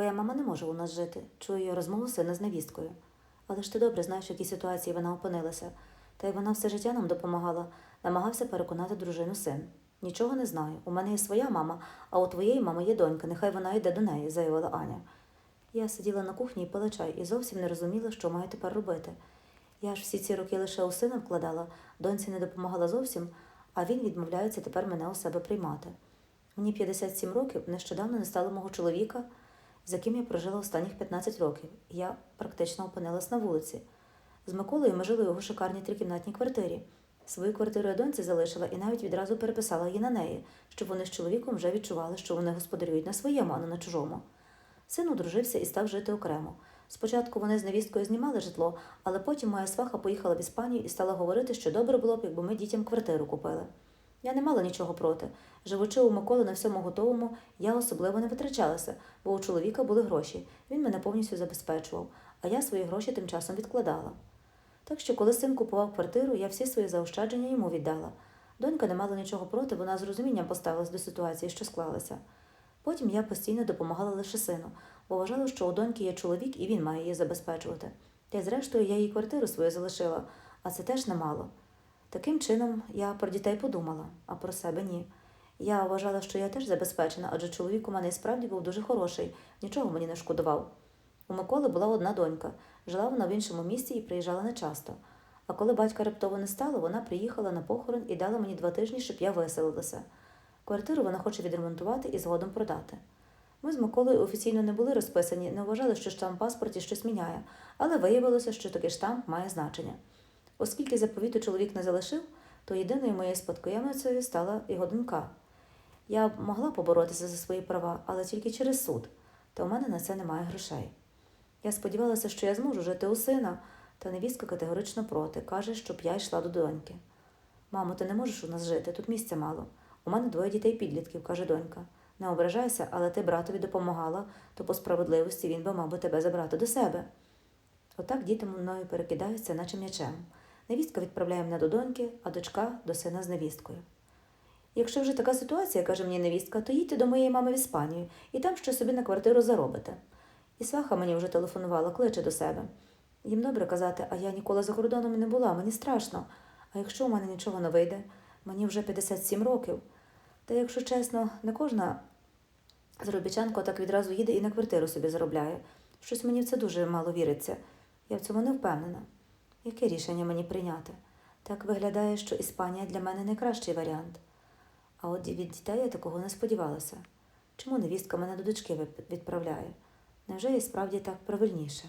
Твоя мама не може у нас жити. Чую її розмову сина з невісткою. Але ж ти добре знаєш, в якій ситуації вона опинилася. Та й вона все життя нам допомагала, намагався переконати дружину син. Нічого не знаю. У мене є своя мама, а у твоєї мами є донька, нехай вона йде до неї, заявила Аня. Я сиділа на кухні і пила чай і зовсім не розуміла, що маю тепер робити. Я ж всі ці роки лише у сина вкладала, доньці не допомагала зовсім, а він відмовляється тепер мене у себе приймати. Мені 57 років, нещодавно не стало мого чоловіка, з яким я прожила останніх 15 років. Я практично опинилась на вулиці. З Миколою ми жили у його шикарній трикімнатній квартирі. Свою квартиру я доньці залишила і навіть відразу переписала її на неї, щоб вони з чоловіком вже відчували, що вони господарюють на своєму, а не на чужому. Син одружився і став жити окремо. Спочатку вони з невісткою знімали житло, але потім моя сваха поїхала в Іспанію і стала говорити, що добре було б, якби ми дітям квартиру купили. Я не мала нічого проти. Живучи у Миколи на всьому готовому, я особливо не витрачалася, бо у чоловіка були гроші. Він мене повністю забезпечував, а я свої гроші тим часом відкладала. Так що, коли син купував квартиру, я всі свої заощадження йому віддала. Донька не мала нічого проти, вона з розумінням поставилась до ситуації, що склалася. Потім я постійно допомагала лише сину, бо вважала, що у доньки є чоловік і він має її забезпечувати. Та й зрештою я їй квартиру свою залишила, а це теж немало. Таким чином я про дітей подумала, а про себе ні. Я вважала, що я теж забезпечена, адже чоловік у мене і справді був дуже хороший, нічого мені не шкодував. У Миколи була одна донька, жила вона в іншому місті і приїжджала нечасто. А коли батька раптово не стало, вона приїхала на похорон і дала мені два тижні, щоб я виселилася. Квартиру вона хоче відремонтувати і згодом продати. Ми з Миколою офіційно не були розписані, не вважали, що штамп паспорті щось міняє, але виявилося, що такий штамп має значення. Оскільки заповіту чоловік не залишив, то єдиною моєю спадкоємницею стала його донька. Я б могла поборотися за свої права, але тільки через суд, та у мене на це немає грошей. Я сподівалася, що я зможу жити у сина, та невістка категорично проти, каже, щоб я йшла до доньки. Мамо, ти не можеш у нас жити, тут місця мало. У мене двоє дітей підлітків, каже донька. Не ображайся, але ти братові допомагала, то по справедливості він би мав би тебе забрати до себе. Отак діти мною перекидаються, наче м'ячем. Невістка відправляє мене до доньки, а дочка до сина з невісткою. Якщо вже така ситуація, каже мені невістка, то їдьте до моєї мами в Іспанію і там що собі на квартиру заробите. І сваха мені вже телефонувала, кличе до себе. Їм добре казати, а я ніколи за кордоном не була, мені страшно. А якщо у мене нічого не вийде, мені вже 57 років. Та якщо чесно, не кожна заробітчанка так відразу їде і на квартиру собі заробляє. Щось мені в це дуже мало віриться. Я в цьому не впевнена. Яке рішення мені прийняти? Так виглядає, що Іспанія для мене найкращий варіант. А от від дітей я такого не сподівалася. Чому невістка мене до дочки відправляє? Невже і справді так правильніше?